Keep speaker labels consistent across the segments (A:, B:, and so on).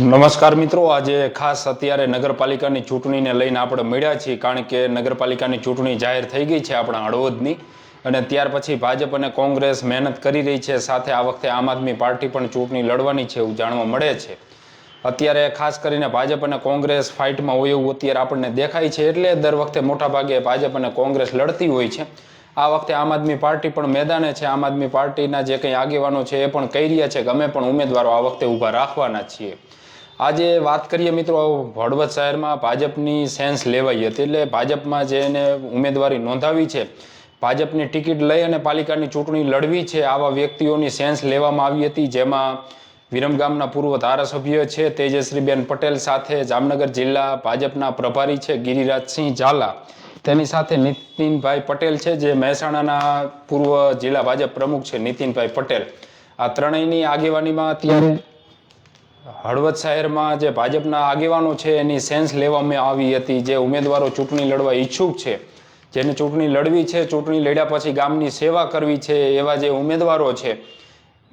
A: નમસ્કાર મિત્રો, આજે ખાસ અત્યારે નગરપાલિકાની ચૂંટણીને લઈને આપણે મળ્યા છીએ, કારણ કે નગરપાલિકાની ચૂંટણી જાહેર થઈ ગઈ છે આપણા હળવદની. અને ત્યાર પછી ભાજપ અને કોંગ્રેસ મહેનત કરી રહી છે, સાથે આ વખતે આમ આદમી પાર્ટી પણ ચૂંટણી લડવાની છે એવું જાણવા મળે છે. અત્યારે ખાસ કરીને ભાજપ અને કોંગ્રેસ ફાઇટમાં હોય એવું અત્યારે આપણને દેખાય છે, એટલે દર વખતે મોટાભાગે ભાજપ અને કોંગ્રેસ લડતી હોય છે. આ વખતે આમ આદમી પાર્ટી પણ મેદાને છે, આમ આદમી પાર્ટીના જે કંઈ આગેવાનો છે એ પણ કહી રહ્યા છે કે અમે પણ ઉમેદવારો આ વખતે ઊભા રાખવાના છીએ. આજે વાત કરીએ મિત્રો હળવદ શહેરમાં ભાજપની સેન્સ લેવાઈ હતી એટલે ભાજપમાં જેને ઉમેદવારી નોંધાવી છે, ભાજપની ટિકિટ લઈ અને પાલિકાની ચૂંટણી લડવી છે, આવા વ્યક્તિઓની સેન્સ લેવામાં આવી હતી, જેમાં વિરમગામના પૂર્વ ધારાસભ્ય છે તેજશ્રીબેન પટેલ સાથે જામનગર જિલ્લા ભાજપના પ્રભારી છે, ગિરિરાજસિંહ ઝાલા. તેની સાથે નીતિનભાઈ પટેલ છે, જે મહેસાણાના પૂર્વ જિલ્લા ભાજપ પ્રમુખ છે, નીતિનભાઈ પટેલ. આ ત્રણેયની આગેવાનીમાં અત્યારે હળવદ શહેરમાં જે ભાજપના આગેવાનો છે, એની સેન્સ લેવામાં આવી હતી જે ઉમેદવારો ચૂંટણી લડવા ઈચ્છુક છે. જેને ચૂંટણી લડવી છે, ચૂંટણી લડ્યા પછી ગામની સેવા કરવી છે, એવા જે ઉમેદવારો છે,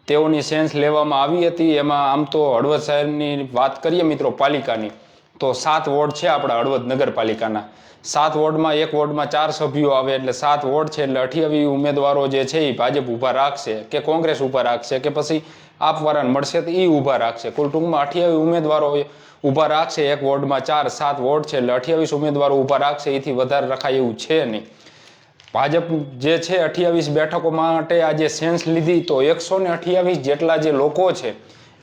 A: તેઓની સેન્સ લેવામાં આવી હતી. એમાં આમ તો હળવદ શહેરની વાત કરીએ મિત્રો પાલિકાની, તો સાત વોર્ડ છે આપણા હળવદ નગરપાલિકાના. સાત વોર્ડમાં એક વોર્ડમાં ચાર સભ્યો આવે એટલે સાત વોર્ડ છે એટલે અઠ્યાવી ઉમેદવારો જે છે એ ભાજપ ઊભા રાખશે કે કોંગ્રેસ ઊભા રાખશે કે પછી આપવારાને મળશે તો એ ઊભા રાખશે. કુલ ટૂંકમાં અઠ્યાવીસ ઉમેદવારો ઊભા રાખશે. એક વોર્ડમાં ચાર, સાત વોર્ડ છે એટલે અઠ્યાવીસ ઉમેદવારો ઊભા રાખશે. એથી વધારે રખાય એવું છે નહીં. ભાજપ જે છે અઠ્યાવીસ બેઠકો માટે આજે સેન્સ લીધી તો એકસો ને અઠ્યાવીસ જેટલા જે લોકો છે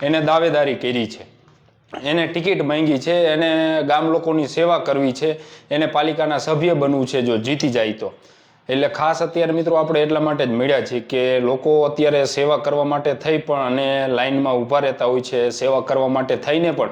A: એને દાવેદારી કરી છે. એને ટિકિટ માંગી છે, એને ગામ લોકોની સેવા કરવી છે, એને પાલિકાના સભ્ય બનવું છે જો જીતી જાય તો. એટલે ખાસ અત્યારે મિત્રો આપણે એટલા માટે જ મળ્યા છીએ કે લોકો અત્યારે સેવા કરવા માટે થઈ પણ અને લાઇનમાં ઊભા રહેતા હોય છે, સેવા કરવા માટે થઈને પણ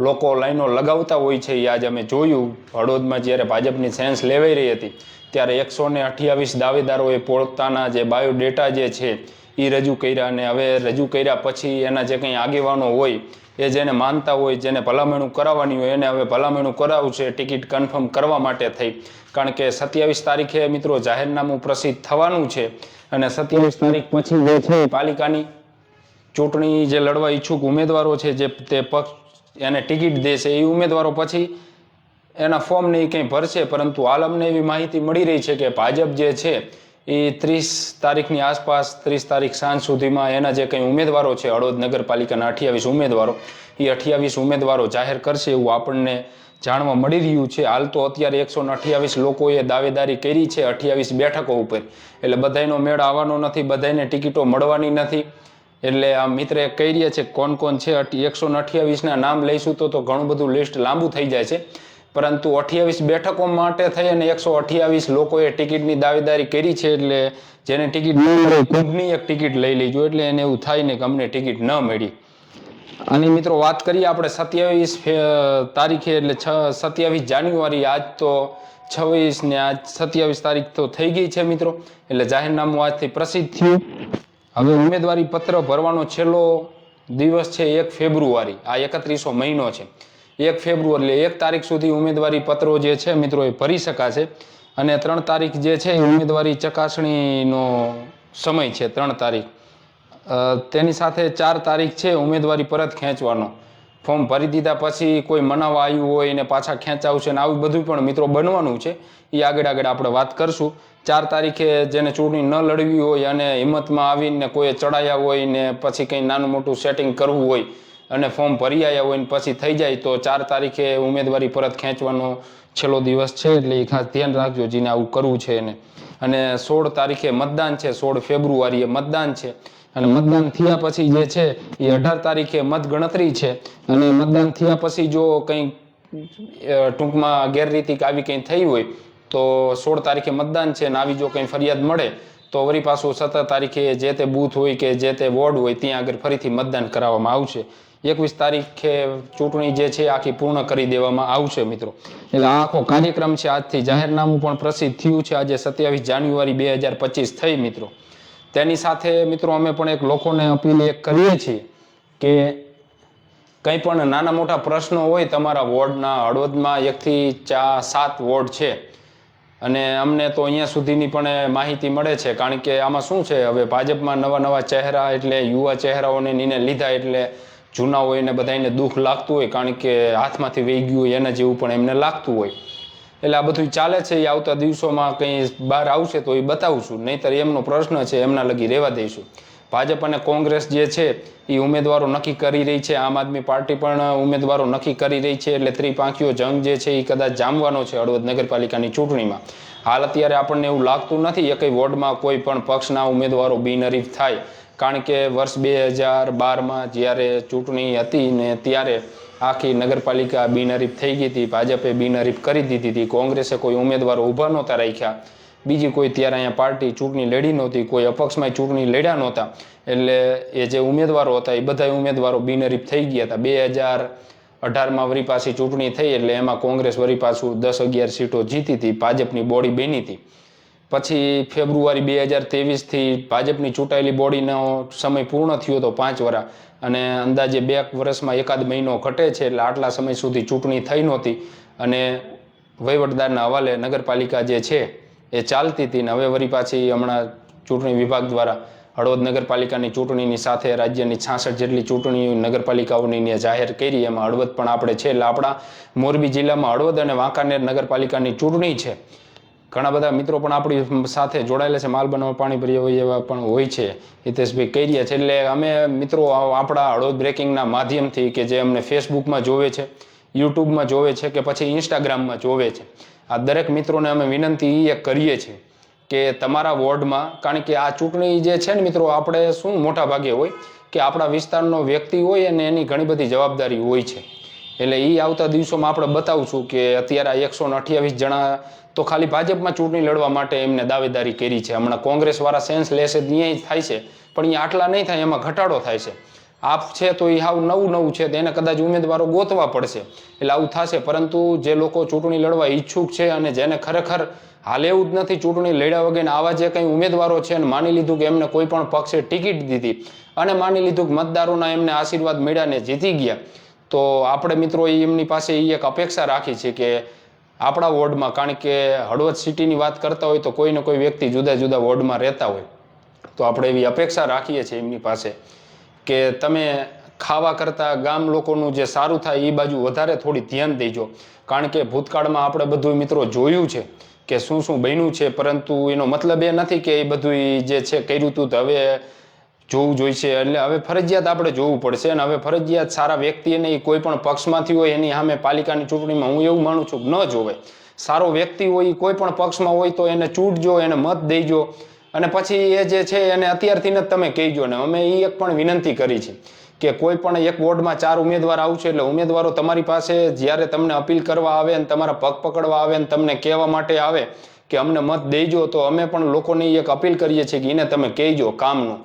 A: લોકો લાઈનો લગાવતા હોય છે. એ આજે અમે જોયું. હળવદમાં જ્યારે ભાજપની સેન્સ લેવાઈ રહી હતી, ત્યારે એકસો ને અઠ્યાવીસ દાવેદારોએ પોતાના જે બાયોડેટા જે છે એ રજૂ કર્યા અને હવે રજૂ કર્યા પછી એના જે કંઈ આગેવાનો હોય એ જેને માનતા હોય જેને ભલામણું કરાવવાની હોય એને હવે ભલામણું છે ટિકિટ કન્ફર્મ કરવા માટે થઈ. કારણ કે સત્યાવીસ તારીખે મિત્રો જાહેરનામું પ્રસિદ્ધ થવાનું છે અને સત્યાવીસ તારીખ પછી જે છે પાલિકાની ચૂંટણી જે લડવા ઈચ્છુક ઉમેદવારો છે જે તે પક્ષ એને ટિકિટ દેશે એ ઉમેદવારો પછી એના ફોર્મને એ કંઈ ભરશે. પરંતુ હાલ અમને એવી માહિતી મળી રહી છે કે ભાજપ જે છે એ ત્રીસ તારીખની આસપાસ, ત્રીસ તારીખ સાંજ સુધીમાં એના જે કંઈ ઉમેદવારો છે હળવદ નગરપાલિકાના અઠ્યાવીસ ઉમેદવારો, એ અઠ્યાવીસ ઉમેદવારો જાહેર કરશે એવું આપણને જાણવા મળી રહ્યું છે. હાલ તો અત્યારે એકસો અઠ્યાવીસ લોકોએ દાવેદારી કરી છે અઠ્યાવીસ બેઠકો ઉપર. એટલે બધાયનો મેળ આવવાનો નથી બધાને ટિકિટો મળવાની નથી. એટલે આ મિત્રે કહી રહ્યા છે, કોણ કોણ છે એકસો અઠ્યાવીસના નામ લઈશું તો તો ઘણું બધું લિસ્ટ લાંબુ થઈ જાય છે. પરંતુ અઠ્યાવીસ બેઠકો માટે થઈ અને એકસો અઠ્યાવીસ લોકોએ ટિકિટની દાવેદારી કરી છે એટલે જેને ટિકિટ ન મળી કુંભની એક ટિકિટ લઈ લેજો એટલે એને એવું થાય ને કે અમને ટિકિટ ન મળી. આની મિત્રો વાત કરીએ આપણે સત્યાવીસ તારીખે એટલે છ, સત્યાવીસ જાન્યુઆરી આજ તો છવ્વીસ ને આજ સત્યાવીસ તારીખ તો થઈ ગઈ છે મિત્રો એટલે જાહેરનામું આજથી પ્રસિદ્ધ થયું. હવે ઉમેદવારી પત્ર ભરવાનો છેલ્લો દિવસ છે એક ફેબ્રુઆરી, આ એકત્રીસો મહિનો છે. એક ફેબ્રુઆરી, એટલે એક તારીખ સુધી ઉમેદવારી પત્રો જે છે મિત્રો એ ભરી શકાશે. અને ત્રણ તારીખ જે છે એ ઉમેદવારી ચકાસણીનો સમય છે, ત્રણ તારીખ. તેની સાથે ચાર તારીખ છે ઉમેદવારી પરત ખેંચવાનો. ફોર્મ ભરી દીધા પછી કોઈ મનાવવા આવ્યું હોય ને પાછા ખેંચાવશે ને આવું બધું પણ મિત્રો બનવાનું છે. એ આગળ આગળ આપણે વાત કરશું. ચાર તારીખે જેને ચૂંટણી ન લડવી હોય અને હિંમતમાં આવીને કોઈએ ચડાયા હોય ને પછી કંઈ નાનું મોટું સેટિંગ કરવું હોય અને ફોર્મ ભરી આવ્યા હોય ને પછી થઈ જાય તો ચાર તારીખે ઉમેદવારી પરત ખેંચવાનો છેલ્લો દિવસ છે એટલે એ ખાસ ધ્યાન રાખજો જેને આવું કરવું છે એને. અને સોળ તારીખે મતદાન છે, સોળ ફેબ્રુઆરીએ મતદાન છે. અને મતદાન થયા પછી જે છે એ અઢાર તારીખે મતગણતરી છે. અને મતદાન થયા પછી જો કંઈ ટૂંકમાં ગેરરીતિ કે આવી કંઈ થઈ હોય તો સોળ તારીખે મતદાન છે અને આવી જો કંઈ ફરિયાદ મળે તો વળી પાછું સત્તર તારીખે જે તે બૂથ હોય કે જે તે વોર્ડ હોય ત્યાં આગળ ફરીથી મતદાન કરાવવામાં આવશે. એકવીસ તારીખે ચૂંટણી જે છે આખી પૂર્ણ કરી દેવામાં આવશે, મિત્રો. એટલે આ આખો કાર્યક્રમ છે આજથી જાહેરનામું પણ પ્રસિદ્ધ થયું છે. આજે સત્યાવીસ જાન્યુઆરી બે હજાર પચીસ થઈ, મિત્રો. તેની સાથે, મિત્રો, અમે પણ એક લોકોને અપીલ એક કરીએ છીએ કે કંઈ પણ નાના મોટા પ્રશ્નો હોય તમારા વોર્ડના હળવદમાં એકથી ચા સાત વોર્ડ છે. અને અમને તો અહીંયા સુધીની પણ માહિતી મળે છે. કારણ કે આમાં શું છે? હવે ભાજપમાં નવા નવા ચહેરા એટલે યુવા ચહેરાઓને નીને લીધા એટલે જૂના હોય એને બધાને દુઃખ લાગતું હોય, કારણ કે હાથમાંથી વહી ગયું હોય, એના જેવું પણ એમને લાગતું હોય. એટલે આ બધું ચાલે છે, એ આવતા દિવસોમાં કંઈ બહાર આવશે તો એ બતાવશું. નહીંતર એમનો પ્રશ્ન છે, એમના લગી રહેવા દઈશું. ભાજપ અને કોંગ્રેસ જે છે, એ ઉમેદવારો નક્કી કરી રહી છે. આમ આદમી પાર્ટી પણ ઉમેદવારો નક્કી કરી રહી છે. એટલે ત્રિપાંખીઓ જંગ જે છે, એ કદાચ જામવાનો છે હળવદ નગરપાલિકાની ચૂંટણીમાં. હાલ અત્યારે આપણને એવું લાગતું નથી એકઈ વોર્ડમાં કોઈ પણ પક્ષના ઉમેદવારો બિનહરીફ થાય. કારણ કે વર્ષ બે હજાર બારમાં જ્યારે ચૂંટણી હતી ને ત્યારે આખી નગરપાલિકા બિનહરીફ થઈ ગઈ હતી, ભાજપે બિનહરીફ કરી દીધી હતી, કોંગ્રેસે કોઈ ઉમેદવારો ઊભા નહોતા રાખ્યા. બીજી કોઈ ત્યારે અહીંયા પાર્ટી ચૂંટણી લડી નહોતી, કોઈ અપક્ષમાં ચૂંટણી લડ્યા નહોતા. એટલે એ જે ઉમેદવારો હતા, એ બધા ઉમેદવારો બિનહરીફ થઈ ગયા હતા. બે હજાર અઢારમાં વરી પાછી ચૂંટણી થઈ એટલે એમાં કોંગ્રેસ વરી પાછું દસ અગિયાર સીટો જીતી હતી, ભાજપની બોડી બની હતી. પછી ફેબ્રુઆરી બે હજાર ત્રેવીસથી ભાજપની ચૂંટાયેલી બોડીનો સમય પૂર્ણ થયો હતો પાંચ વર્ષ અને અંદાજે બે વર્ષમાં એકાદ મહિનો ઘટે છે એટલે આટલા સમય સુધી ચૂંટણી થઈ નહોતી. અને વહીવટદારના હવાલે નગરપાલિકા જે છે એ ચાલતી હતી ને હવે વરી પાછી હમણાં ચૂંટણી વિભાગ દ્વારા હળવદ નગરપાલિકાની ચૂંટણીની સાથે રાજ્યની છાસઠ જેટલી ચૂંટણી નગરપાલિકાઓની જાહેર કરી, એમાં હળવદ પણ આપણે છે. એટલે આપણા મોરબી જિલ્લામાં હળવદ અને વાંકાનેર નગરપાલિકાની ચૂંટણી છે. ઘણા બધા મિત્રો પણ આપણી સાથે જોડાયેલા છે. માલ બનાવવા પાણી ભરી હોય એવા પણ હોય છે, હિતેશભાઈ કહી રહ્યા છે. એટલે અમે મિત્રો આપણા હળવદ બ્રેકિંગના માધ્યમથી કે જે અમને ફેસબુકમાં જોવે છે યુટ્યુબમાં જોવે છે કે પછી ઇન્સ્ટાગ્રામમાં જોવે છે. આ દરેક મિત્રોને અમે વિનંતી એ કરીએ છીએ કે તમારા વોર્ડમાં, કારણ કે આ ચૂંટણી જે છે ને મિત્રો, આપણે શું મોટા ભાગે હોય કે આપણા વિસ્તારનો વ્યક્તિ હોય અને એની ઘણી બધી જવાબદારી હોય છે. એટલે એ આવતા દિવસોમાં આપણે બતાવશું કે અત્યારે આ એકસો અઠ્યાવીસ જણા તો ખાલી ભાજપમાં ચૂંટણી લડવા માટે એમને દાવેદારી કરી છે. હમણાં કોંગ્રેસવાળા સેન્સ લેશે ત્યાં થાય છે, પણ અહીંયા આટલા નહીં થાય, એમાં ઘટાડો થાય છે. આપ છે તો એ હાવ નવું નવું છે તેને કદાચ ઉમેદવારો ગોતવા પડશે. એટલે આવું થશે, પરંતુ જે લોકો ચૂંટણી લડવા ઈચ્છુક છે અને જેને ખરેખર હાલ એવું જ નથી ચૂંટણી લડ્યા વગર આવા જે કંઈ ઉમેદવારો છે અને માની લીધું કે એમને કોઈ પણ પક્ષે ટિકિટ દીધી અને માની લીધું કે મતદારોના એમને આશીર્વાદ મળ્યા ને જીતી ગયા તો આપણે મિત્રો એમની પાસે એ એક અપેક્ષા રાખી છે કે આપણા વોર્ડમાં, કારણ કે હળવદ સિટીની વાત કરતા હોય તો કોઈ ને કોઈ વ્યક્તિ જુદા જુદા વોર્ડમાં રહેતા હોય. તો આપણે એવી અપેક્ષા રાખીએ છીએ એમની પાસે કે તમે ખાવા કરતાં ગામ લોકોનું જે સારું થાય એ બાજુ વધારે થોડી ધ્યાન દેજો. કારણ કે ભૂતકાળમાં આપણે બધું મિત્રો જોયું છે કે શું શું બન્યું છે, પરંતુ એનો મતલબ એ નથી કે એ બધું જે છે કર્યું હતું તો હવે જોવું જોઈશે. એટલે હવે ફરજિયાત આપણે જોવું પડશે અને હવે ફરજિયાત સારા વ્યક્તિ અને એ કોઈ પણ પક્ષમાંથી હોય એની સામે પાલિકાની ચૂંટણીમાં હું એવું માનું છું ન જોવે. સારો વ્યક્તિ હોય એ કોઈ પણ પક્ષમાં હોય તો એને ચૂંટજો, એને મત દેજો. અને પછી એ જે છે એને અત્યારથી જ તમે કહેજો ને. અમે એ એક પણ વિનંતી કરી છે કે કોઈ પણ એક વોર્ડમાં ચાર ઉમેદવાર આવશે એટલે ઉમેદવારો તમારી પાસે જ્યારે તમને અપીલ કરવા આવે અને તમારા પગ પકડવા આવે અને તમને કહેવા માટે આવે કે અમને મત દેજો, તો અમે પણ લોકોની એક અપીલ કરીએ છીએ કે એને તમે કહેજો કામનું.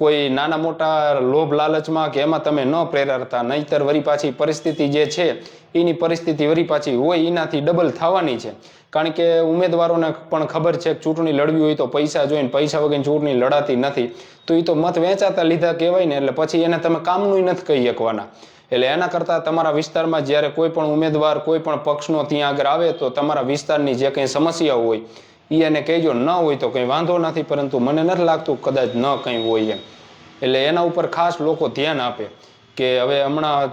A: કોઈ નાના મોટા લોભ લાલચમાં કે એમાં તમે ન પ્રેરાતા, નહીતર વરી પાછી પરિસ્થિતિ જે છે, એની પરિસ્થિતિ વરી પાછી હોય, એનાથી ડબલ થવાની છે. કારણ કે ઉમેદવારોને પણ ખબર છે કે ચૂંટણી લડવી હોય તો પૈસા જોઈને પૈસા વગર ચૂંટણી લડાતી નથી. તો એ તો મત વેચાતા લીધા કહેવાય ને, એટલે પછી એને તમે કામનું નથી કહી શકવાના. એટલે એના કરતાં તમારા વિસ્તારમાં જ્યારે કોઈ પણ ઉમેદવાર, કોઈ પણ પક્ષનો ત્યાં આગળ આવે તો તમારા વિસ્તારની જે કંઈ સમસ્યાઓ હોય એ એને કહેજો, ન હોય તો કંઈ વાંધો નથી, પરંતુ મને નથી લાગતું કદાચ ન કંઈ હોય એમ. એટલે એના ઉપર ખાસ લોકો ધ્યાન આપે કે હવે હમણાં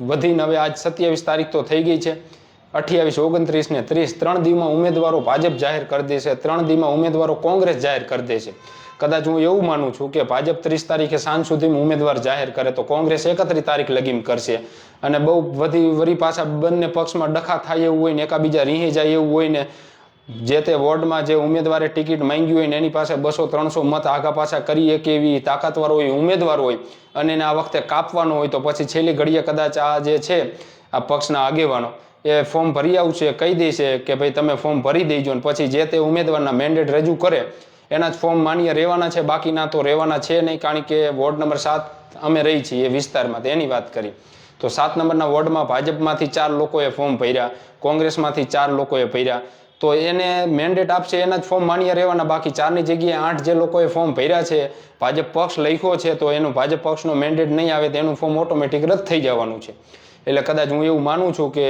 A: વધીને હવે આજ સત્યાવીસ તારીખ તો થઈ ગઈ છે. અઠ્યાવીસ, ઓગણત્રીસ ને ત્રીસ, ત્રણ દીમાં ઉમેદવારો ભાજપ જાહેર કરી દેશે, ત્રણ દીમાં ઉમેદવારો કોંગ્રેસ જાહેર કરી દેશે. કદાચ હું એવું માનું છું કે ભાજપ ત્રીસ તારીખે સાંજ સુધીમાં ઉમેદવાર જાહેર કરે તો કોંગ્રેસ એકત્રીસ તારીખ લગીન કરશે. અને બહુ વધી, વરી પાછા બંને પક્ષમાં ડખા થાય એવું હોય ને, એકાબીજા રીહી જાય એવું હોય ને જે તે વોર્ડમાં જે ઉમેદવારે ટિકિટ માંગી હોય ને એની પાસે બસો, ત્રણસો મત આગા પાછા કરી શકે એવી તાકાતવાર હોય ઉમેદવાર હોય અને એને આ વખતે કાપવાનો હોય તો પછી છેલ્લી ઘડીએ કદાચ આ જે છે, આ પક્ષના આગેવાનો એ ફોર્મ ભરી આવશે, કહી દેશે કે ભાઈ તમે ફોર્મ ભરી દેજો ને પછી જે તે ઉમેદવારના મેન્ડેટ રજૂ કરે એના જ ફોર્મ માન્ય રહેવાના છે બાકીના તો રહેવાના છે નહીં, કારણ કે વોર્ડ નંબર સાત અમે રહી છીએ એ વિસ્તારમાં એની વાત કરી. તો સાત નંબરના વોર્ડમાં ભાજપમાંથી ચાર લોકોએ ફોર્મ ભર્યા, કોંગ્રેસમાંથી ચાર લોકોએ ભર્યા તો એને મેન્ડેટ આપશે, એના જ ફોર્મ માન્ય રહેવાના. બાકી ચારની જગ્યાએ આઠ જે લોકોએ ફોર્મ ભર્યા છે, ભાજપ પક્ષ લખ્યો છે, તો એનું ભાજપ પક્ષનો મેન્ડેટ નહીં આવે, તો એનું ફોર્મ ઓટોમેટિક રદ થઈ જવાનું છે. એટલે કદાચ હું એવું માનું છું કે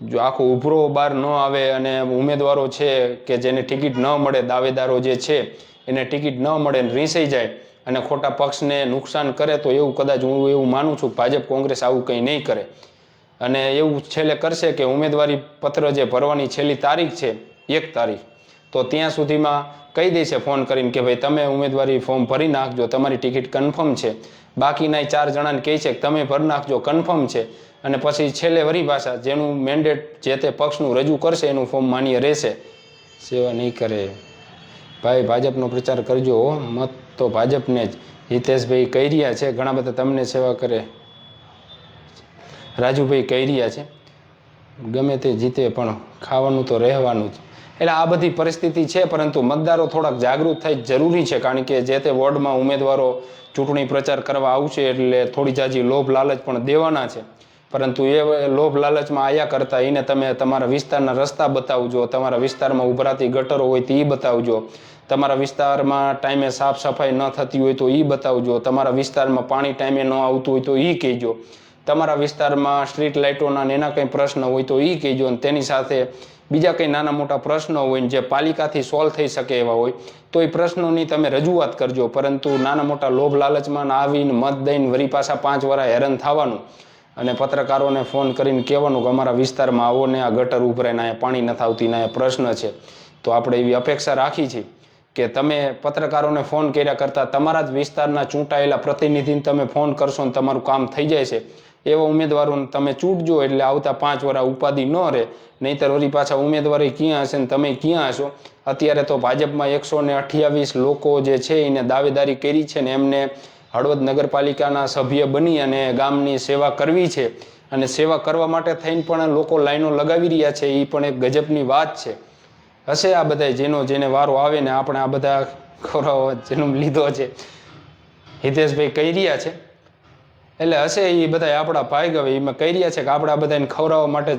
A: જો આખો ઉભરો બહાર ન આવે અને ઉમેદવારો છે કે જેને ટિકિટ ન મળે, દાવેદારો જે છે, એને ટિકિટ ન મળે રીસાઈ જાય અને ખોટા પક્ષને નુકસાન કરે, તો એવું કદાચ હું એવું માનું છું. ભાજપ કોંગ્રેસ આવું કંઈ નહીં કરે. અને એવું છેલ્લે કરશે કે ઉમેદવારી પત્ર જે ભરવાની છેલ્લી તારીખ છે, એક તારીખ, તો ત્યાં સુધીમાં કહી દેશે, ફોન કરીને કે ભાઈ તમે ઉમેદવારી ફોર્મ ભરી નાખજો, તમારી ટિકિટ કન્ફર્મ છે. બાકીના ચાર જણાને કહે છે કે તમે ભરી નાખજો, કન્ફર્મ છે. અને પછી છેલ્લે વરી ભાષા જેનું મેન્ડેટ જે તે પક્ષનું રજૂ કરશે, એનું ફોર્મ માન્ય રહેશે. સેવા નહીં કરે. ભાઈ, ભાજપનો પ્રચાર કરજો મત તો ભાજપને જ. હિતેશભાઈ કહી રહ્યા છે, ઘણા બધા તમને સેવા કરે. રાજુભાઈ કહી રહ્યા છે, ગમે તે જીતે પણ ખાવાનું તો રહેવાનું જ. એટલે આ બધી પરિસ્થિતિ છે, પરંતુ મતદારો થોડાક જાગૃત થઈ જરૂરી છે, કારણ કે જે તે વોર્ડમાં ઉમેદવારો ચૂંટણી પ્રચાર કરવા આવશે એટલે થોડી જાજી લોભ લાલચ પણ દેવાના છે. પરંતુ એ લોભ લાલચમાં આયા કરતા એને તમે તમારા વિસ્તારના રસ્તા બતાવજો, તમારા વિસ્તારમાં ઉભરાતી ગટરો હોય તો એ બતાવજો. તમારા વિસ્તારમાં ટાઈમે સાફ સફાઈ ન થતી હોય તો એ બતાવજો. તમારા વિસ્તારમાં પાણી ટાઈમે ન આવતું હોય તો એ કહેજો. તમારા વિસ્તારમાં સ્ટ્રીટ લાઇટોના એના કંઈ પ્રશ્ન હોય તો એ કહેજો અને તેની સાથે બીજા કંઈ નાના મોટા પ્રશ્નો હોય ને જે પાલિકાથી સોલ્વ થઈ શકે એવા હોય, તો એ પ્રશ્નોની તમે રજૂઆત કરજો. પરંતુ નાના મોટા લોભ લાલચમાં આવીને મત દઈને વરી પાછા પાંચ વાર હેરાન થવાનું અને પત્રકારોને ફોન કરીને કહેવાનું કે અમારા વિસ્તારમાં આવો ને આ ગટર ઉભરાય ના પાણી નથી આવતી ના પ્રશ્ન છે. તો આપણે એવી અપેક્ષા રાખી છે કે તમે પત્રકારોને ફોન કર્યા કરતાં તમારા જ વિસ્તારના ચૂંટાયેલા પ્રતિનિધિને તમે ફોન કરશો ને તમારું કામ થઈ જાય છે. એવા ઉમેદવારોને તમે ચૂંટજો એટલે આવતા પાંચ વરા ઉપાધિ ન રહે. નહીંતર વળી પાછા ઉમેદવારી ક્યાં હશે ને તમે ક્યાં હશો? અત્યારે તો ભાજપમાં એકસો ને અઠ્યાવીસ લોકો જે છે એને દાવેદારી કરી છે ને એમને હળવદ નગરપાલિકાના સભ્ય બની અને ગામની સેવા કરવી છે. અને સેવા કરવા માટે થઈને પણ લોકો લાઈનો લગાવી રહ્યા છે એ પણ એક ગજબની વાત છે. હશે આ બધા જેનો જેને વારો આવે ને આપણે આ બધા ખોરાઓ જન્મ લીધો છે. હિતેશભાઈ કહી રહ્યા છે. એટલે હશે એ બધા આપણા ભાઈ હવે એમાં કહી રહ્યા છે કે આપણે આ બધાને ખવડાવવા માટે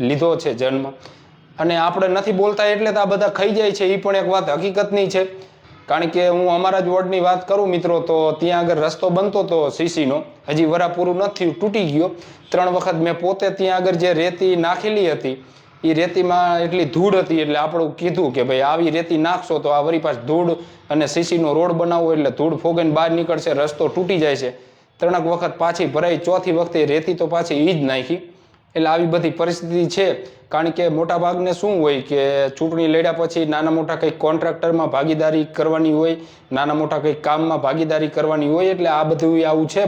A: લીધો છે જન્મ. અને આપણે નથી બોલતા એટલે તો આ બધા ખાઈ જાય છે એ પણ એક વાત હકીકતની છે. કારણ કે હું અમારા જ વોર્ડની વાત કરું મિત્રો, તો ત્યાં આગળ રસ્તો બનતો હતો સીસીનો. હજી વરા પૂરું નથી તૂટી ગયો. ત્રણ વખત મેં પોતે ત્યાં આગળ જે રેતી નાખેલી હતી એ રેતીમાં એટલી ધૂળ હતી એટલે આપણું કીધું કે ભાઈ આવી રેતી નાખશો તો આ વરી પાછ ધૂળ અને સીસીનો રોડ બનાવવો એટલે ધૂળ ફોગીને બહાર નીકળશે, રસ્તો તૂટી જાય છે. ત્રણક વખત પાછી ભરાઈ, ચોથી વખતે રેતી તો પાછી એ જ નાખી. એટલે આવી બધી પરિસ્થિતિ છે. કારણ કે મોટા ભાગને શું હોય કે ચૂંટણી લડ્યા પછી નાના મોટા કંઈક કોન્ટ્રાક્ટરમાં ભાગીદારી કરવાની હોય, નાના મોટા કંઈક કામમાં ભાગીદારી કરવાની હોય, એટલે આ બધું આવું છે.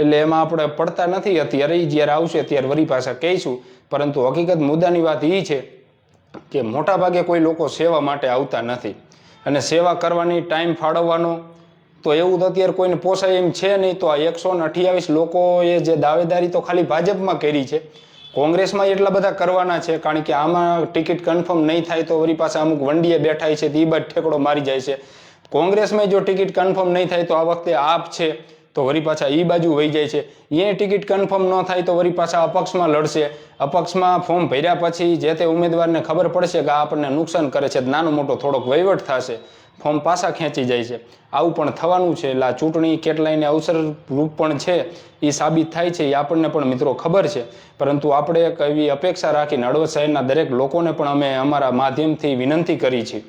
A: એટલે એમાં આપણે પડતા નથી અત્યારે. જ્યારે આવશે ત્યારે વરી પાછા કહીશું. પરંતુ હકીકત મુદ્દાની વાત એ છે કે મોટાભાગે કોઈ લોકો સેવા માટે આવતા નથી. અને સેવા કરવાની, ટાઈમ ફાળવવાનો તો એવું તો અત્યારે કોઈને પોસાય એમ છે નહીં, તો આ એકસો ને અઠ્યાવીસ લોકોએ જે દાવેદારી તો ખાલી ભાજપમાં કરી છે. કોંગ્રેસમાં એટલા બધા કરવાના છે, કારણ કે આમાં ટિકિટ કન્ફર્મ નહીં થાય તો વળી પાછા અમુક વંડીએ બેઠાય છે, તો બાદ ઠેકડો મારી જાય છે. કોંગ્રેસમાં જો ટિકિટ કન્ફર્મ નહીં થાય તો આ વખતે આપ છે, તો વળી પાછા એ બાજુ વહી જાય છે. એ ટિકિટ કન્ફર્મ ન થાય તો વળી પાછા અપક્ષમાં લડશે. અપક્ષમાં ફોર્મ ભર્યા પછી જે તે ઉમેદવારને ખબર પડશે કે આ આપણને નુકસાન કરે છે નાનો મોટો થોડોક વહીવટ થશે. ફોર્મ પાછા ખેંચી જાય છે. આવું પણ થવાનું છે. એટલે આ ચૂંટણી કેટલાયને અવસરરૂપ પણ છે એ સાબિત થાય છે એ આપણને પણ મિત્રો ખબર છે. પરંતુ આપણે એક એવી અપેક્ષા રાખીને હળવદ શહેરના દરેક લોકોને પણ અમે અમારા માધ્યમથી વિનંતી કરી છે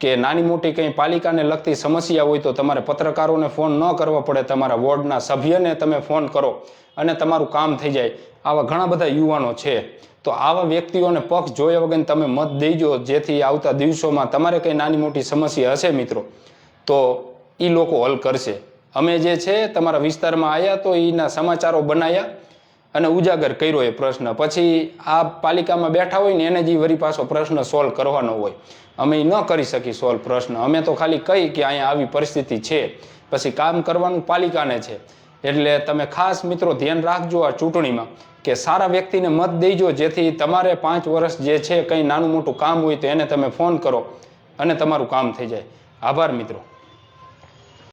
A: કે નાની મોટી કંઈ પાલિકાને લગતી સમસ્યા હોય તો તમારે પત્રકારોને ફોન ન કરવો પડે. તમારા વોર્ડના સભ્યને તમે ફોન કરો અને તમારું કામ થઈ જાય. આવા ઘણા બધા યુવાનો છે. તો આવા વ્યક્તિઓને પક્ષ જોયા વગર તમે મત દેજો, જેથી આવતા દિવસોમાં તમારે કંઈ નાની મોટી સમસ્યા હશે મિત્રો. તો એ લોકો હલ કરશે. અમે જે છે તમારા વિસ્તારમાં આવ્યા તો એના સમાચારો બનાવ્યા અને ઉજાગર કર્યો એ પ્રશ્ન. પછી આ પાલિકામાં બેઠા હોય ને એને જ વરી પાછો પ્રશ્ન સોલ્વ કરવાનો હોય. અમે ન કરી શકી સોલ્વ પ્રશ્ન. અમે તો ખાલી કહી કે અહીંયા આવી પરિસ્થિતિ છે. પછી કામ કરવાનું પાલિકાને છે. એટલે તમે ખાસ મિત્રો ધ્યાન રાખજો આ ચૂંટણીમાં. કે સારા વ્યક્તિને મત દેજો જેથી તમારે પાંચ વર્ષ જે છે કંઈ નાનું મોટું કામ હોય તો એને તમે ફોન કરો અને તમારું કામ થઈ જાય. આભાર મિત્રો.